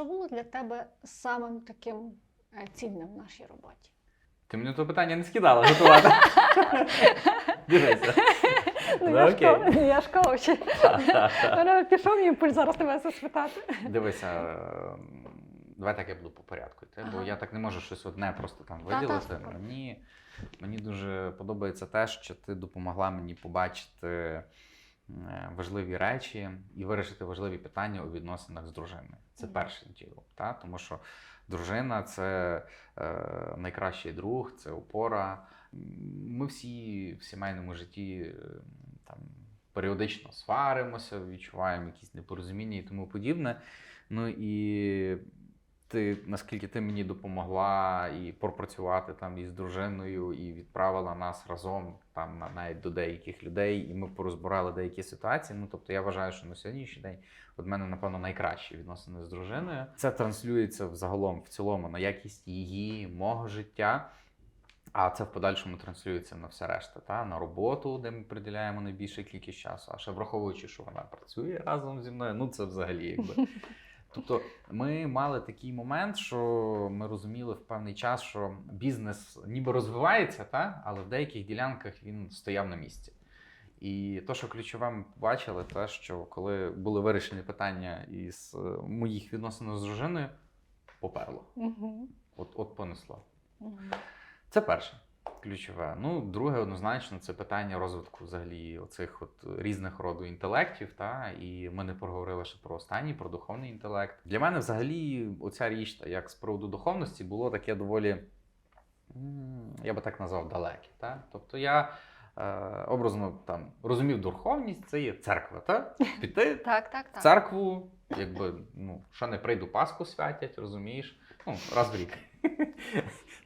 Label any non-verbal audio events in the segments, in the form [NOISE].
Що було для тебе самим таким е, цінним в нашій роботі? Ти мені то питання не скидала готувати. [LAUGHS] Дивися. Ну, я, ж ко- я ж коуч. [LAUGHS] Пішов імпульс зараз тебе спитати. Дивися, е, давай так я буду по порядку бо я так не можу щось одне просто там виділити. Мені, мені дуже подобається те, що ти допомогла мені побачити важливі речі і вирішити важливі питання у відносинах з дружиною. Це перше діло. Та? Тому що дружина це е, найкращий друг, це опора. Ми всі в сімейному житті е, там, періодично сваримося, відчуваємо якісь непорозуміння і тому подібне. Ну і ти, наскільки ти мені допомогла і пропрацювати там із дружиною, і відправила нас разом там на- навіть до деяких людей, і ми порозбирали деякі ситуації. Ну тобто я вважаю, що на сьогоднішній день от мене, напевно, найкращі відносини з дружиною. Це транслюється взагалом в цілому на якість її, мого життя. А це в подальшому транслюється на все решта, та на роботу, де ми приділяємо найбільшу кількість часу. А ще враховуючи, що вона працює разом зі мною, ну це взагалі якби. [LAUGHS] Тобто, ми мали такий момент, що ми розуміли в певний час, що бізнес ніби розвивається, та? але в деяких ділянках він стояв на місці. І то, що ключове ми побачили, те, що коли були вирішені питання із е, моїх відносин з дружиною, поперло. Мгм. От, от понесло. Мгм. Це перше ключове. Ну, друге, однозначно, це питання розвитку взагалі оцих от різних роду інтелектів. Та? І ми не проговорили ще про останній, про духовний інтелект. Для мене взагалі оця річ, та, як з приводу духовності, було таке доволі, я би так назвав, далеке. Та? Тобто я е, образно там розумів духовність, це є церква, та? піти [LAUGHS] Так, так, в так. церкву, якби, ну, що не прийду, Пасху святять, розумієш? Ну, раз в рік.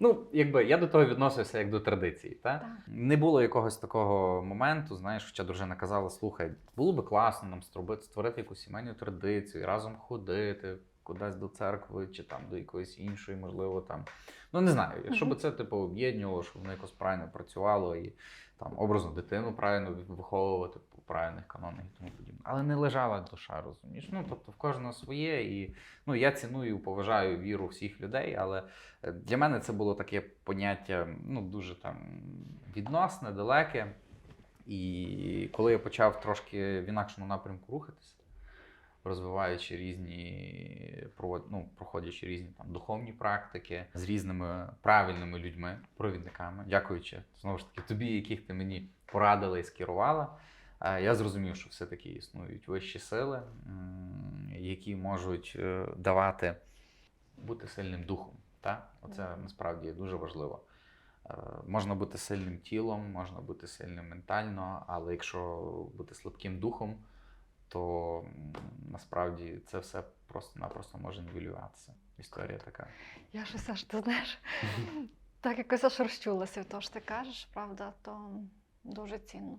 Ну, якби я до того відносився як до традиції. Та? Так. Не було якогось такого моменту, знаєш, хоча дружина казала: слухай, було би класно нам створити, якусь сімейну традицію, разом ходити кудись до церкви чи там до якоїсь іншої, можливо, там. Ну, не знаю, якщо б це типу об'єднувало, щоб воно якось правильно працювало і там образно дитину правильно виховувати по правильних канонах і тому подібне. Але не лежала душа, розумієш? Ну, тобто в кожного своє, і ну, я ціную, поважаю віру всіх людей, але е, для мене це було таке поняття ну, дуже там відносне, далеке. І коли я почав трошки в інакшому напрямку рухатися, розвиваючи різні, ну, проходячи різні там духовні практики з різними правильними людьми, провідниками, дякуючи знову ж таки тобі, яких ти мені порадила і скерувала. е, Я зрозумів, що все-таки існують вищі сили, які можуть е, давати бути сильним духом. Та? Оце насправді дуже важливо. Е, Можна бути сильним тілом, можна бути сильним ментально, але якщо бути слабким духом, то насправді це все просто-напросто може нівелюватися. Історія така. Я щось аж ти знаєш, [LAUGHS] так якось аж розчулася, то що ти кажеш, правда, то дуже цінно.